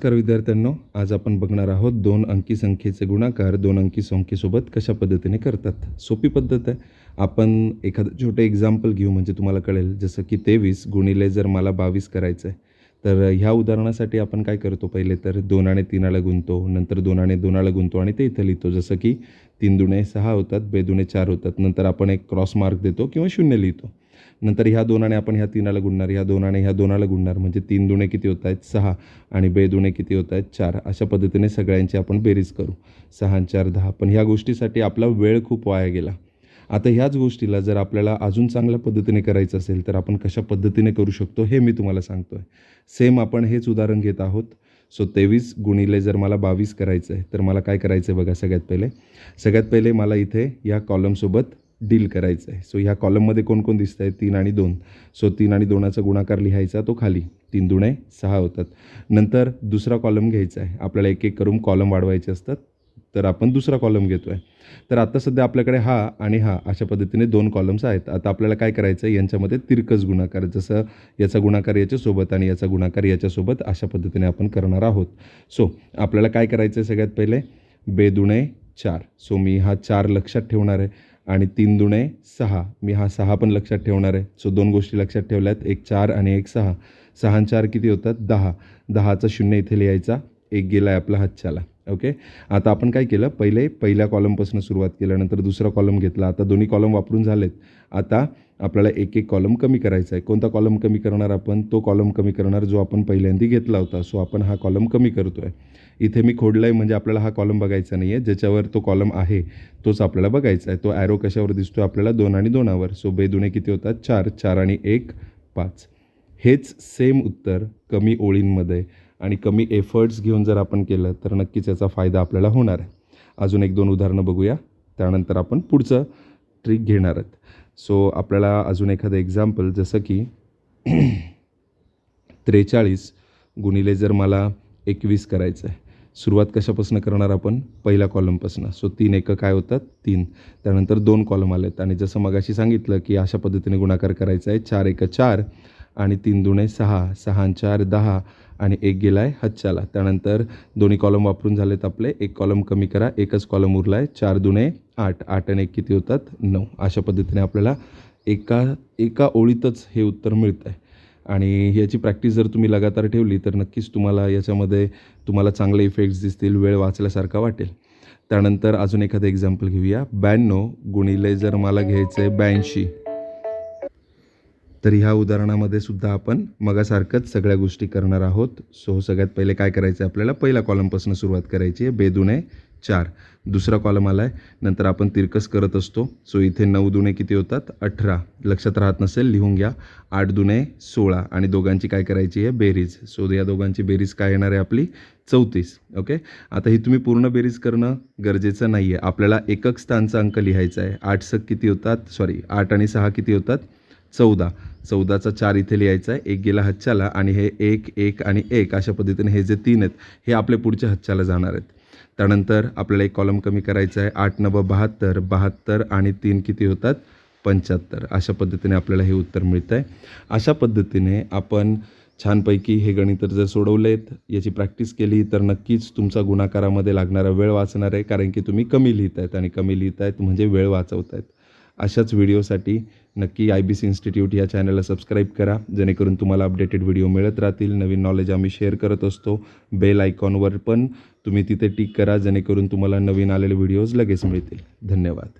नमस्कार विद्यार्थ्यांनो आज आपण बघणार आहोत दोन अंकी संख्येचे गुणाकार दोन अंकी संख्येसोबत कशा पद्धतीने करतात. सोपी पद्धत आहे. आपण एखादं छोटं एक्झाम्पल घेऊ म्हणजे तुम्हाला कळेल. जसं की तेवीस गुणिले जर मला बावीस करायचं आहे तर ह्या उदाहरणासाठी आपण काय करतो? पहिले तर दोन आणि तीनाला गुंतो नंतर दोन आणि दोनाला गुंतो आणि ते इथं लिहितो. जसं की तीन दुणे सहा होतात बेदुणे चार होतात. नंतर आपण एक क्रॉस मार्क देतो किंवा शून्य लिहितो. नंतर ह्या दोनाने आपण ह्या तीनाला गुणणार ह्या दोनाने ह्या दोनाला गुणणार. म्हणजे तीन दुणे किती होत आहेत? सहा आणि बे दुणे किती होत आहेत? चार. अशा पद्धतीने सगळ्यांची आपण बेरीज करू. सहा आणि चार दहा. पण ह्या गोष्टीसाठी आपला वेळ खूप वाया गेला. आता ह्याच गोष्टीला जर आपल्याला अजून चांगल्या पद्धतीने करायचं असेल तर आपण कशा पद्धतीने करू शकतो हे मी तुम्हाला सांगतो आहे सेम आपण हेच उदाहरण घेत आहोत. सो तेवीस गुणिले जर मला बावीस करायचं आहे तर मला काय करायचं आहे बघा सगळ्यात पहिले? सगळ्यात पहिले मला इथे या कॉलमसोबत डील करायचं आहे. सो ह्या कॉलममध्ये कोण कोण दिसतं आहे तीन आणि दोन. सो तीन आणि दोनाचा गुणाकार लिहायचा तो खाली. तीन दुणे सहा होतात. नंतर दुसरा कॉलम घ्यायचा आहे. आपल्याला एक एक करून कॉलम वाढवायचे असतात. तर आपण दुसरा कॉलम घेतो आहे तर आता सध्या आपल्याकडे हा आणि हा अशा पद्धतीने दोन कॉलम्स आहेत. आता आपल्याला काय करायचं आहे? यांच्यामध्ये तिरकस गुणाकार जसं याचा गुणाकार याच्यासोबत आणि याचा गुणाकार याच्यासोबत अशा पद्धतीने आपण करणार आहोत. सो आपल्याला काय करायचं आहे सगळ्यात पहिले? बेदुणे चार. सो मी हा चार लक्षात ठेवणार आहे. आणि तीन दुणे सहा. मी हा सहा पण लक्षात ठेवणार आहे. सो दोन गोष्टी लक्षात ठेवल्या आहेत एक चार आणि एक सहा. सहा चार किती होतात? दहा. दहाचा शून्य इथे लिहायचा. एक गेला आहे आपला हातच्याला. ओके? आता आपण काय केलं? पहिले पहिल्या कॉलमपासून सुरुवात केल्यानंतर दुसरा कॉलम घेतला. आता दोन्ही कॉलम वापरून झालेत. आता आपल्याला एक एक कॉलम कमी करायचा आहे. कोणता कॉलम कमी करणार आपण? तो कॉलम कमी करणार जो आपण पहिल्यांदा घेतला होता. सो आपण हा कॉलम कमी करतो आहे इथे मी खोडला आहे म्हणजे आपल्याला हा कॉलम बघायचा नाही आहे ज्याच्यावर तो कॉलम आहे तोच आपल्याला बघायचा आहे. तो ॲरो कशावर दिसतो आपल्याला दोन आणि दोनावर. सो बेदुणे किती होतात? चार. चार आणि एक पाच. हेच सेम उत्तर कमी ओळींमध्ये आणि कमी एफर्ट्स घेऊन जर आपण केलं तर नक्कीच याचा फायदा आपल्याला होणार आहे. अजून एक दोन उदाहरणं बघूया. त्यानंतर आपण पुढचं ट्रिक घेणार आहेत. सो आपल्याला अजून एखादं एक्झाम्पल जसं की त्रेचाळीस गुणिले जर मला एकवीस करायचं आहे. सुरुवात कशापासून करणार आपण? पहिल्या कॉलमपासून सो तीन एकं काय होतात? तीन. त्यानंतर दोन कॉलम आलेत. आणि जसं मगाशी सांगितलं की अशा पद्धतीने गुणाकार करायचा आहे. चार एकं चार. आणि तीन दुणे सहा सहा चार दहा आणि एक गेला आहे हच्च्याला. त्यानंतर दोन्ही कॉलम वापरून झालेत आपले. एक कॉलम कमी करा एकच कॉलम उरला आहे चार दुणे आठ आठ आणि एक किती होतात? नऊ. अशा पद्धतीने आपल्याला एका एका ओळीतच हे उत्तर मिळतं आहे आणि याची प्रॅक्टिस जर तुम्ही लगातार ठेवली तर नक्कीच तुम्हाला याच्यामध्ये तुम्हाला चांगले इफेक्ट्स दिसतील वेळ वाचल्यासारखा वाटेल. त्यानंतर अजून एखादं एक्झाम्पल घेऊया. ब्याण्णव गुणिले जर मला घ्यायचं आहे ब्याऐंशी. तर ह्या उदाहरणामध्ये सुद्धा आपण मगासारखंच सगळ्या गोष्टी करणार आहोत. सो सगळ्यात पहिले काय करायचं आहे आपल्याला? पहिल्या कॉलमपासून सुरुवात करायची आहे. बेदुणे चार. दुसरा कॉलम आला आहे नंतर आपण तिरकस करत असतो. सो इथे नऊ दुणे किती होतात? अठरा. लक्षात राहत नसेल लिहून घ्या. आठ दुणे सोळा. आणि दोघांची काय करायची आहे? बेरीज. सो या दोघांची बेरीज काय येणार आहे आपली? चौतीस. ओके? आता ही तुम्ही पूर्ण बेरीज करणं गरजेचं नाही आहे आपल्याला एकक स्थानचा अंक लिहायचा आहे आठ सक किती होतात? सॉरी आठ आणि सहा किती होतात? चौदा. चौदाचा चार इथे लिहायचा आहे. एक गेला हच्च्याला आणि हे एक एक आणि एक. अशा पद्धतीने हे जे तीन आहेत हे आपले पुढच्या हच्च्याला जाणार आहेत. त्यानंतर आपल्याला एक कॉलम कमी करायचा आहे. आठ नव बहात्तर. बहात्तर आणि तीन किती होतात? पंच्याहत्तर. अशा पद्धतीने आपल्याला हे उत्तर मिळतं आहे अशा पद्धतीने आपण छानपैकी हे गणित जर सोडवलेत याची प्रॅक्टिस केली तर नक्कीच तुमचा गुणाकारामध्ये लागणारा वेळ वाचणार आहे. कारण की तुम्ही कमी लिहित आहेत आणि कमी लिहित आहेत म्हणजे वेळ वाचवत आहेत अशाच व्हिडिओसाठी नक्की आय बी सी इन्स्टिट्यूट या चॅनलला सबस्क्राईब करा. जेणेकरून तुम्हाला अपडेटेड व्हिडिओ मिळत राहतील. नवीन नॉलेज आम्ही शेअर करत असतो. बेल आयकॉनवर पण तुम्ही तिथे टिक करा. जेणेकरून तुम्हाला नवीन आलेले व्हिडिओज लगेच मिळतील. धन्यवाद.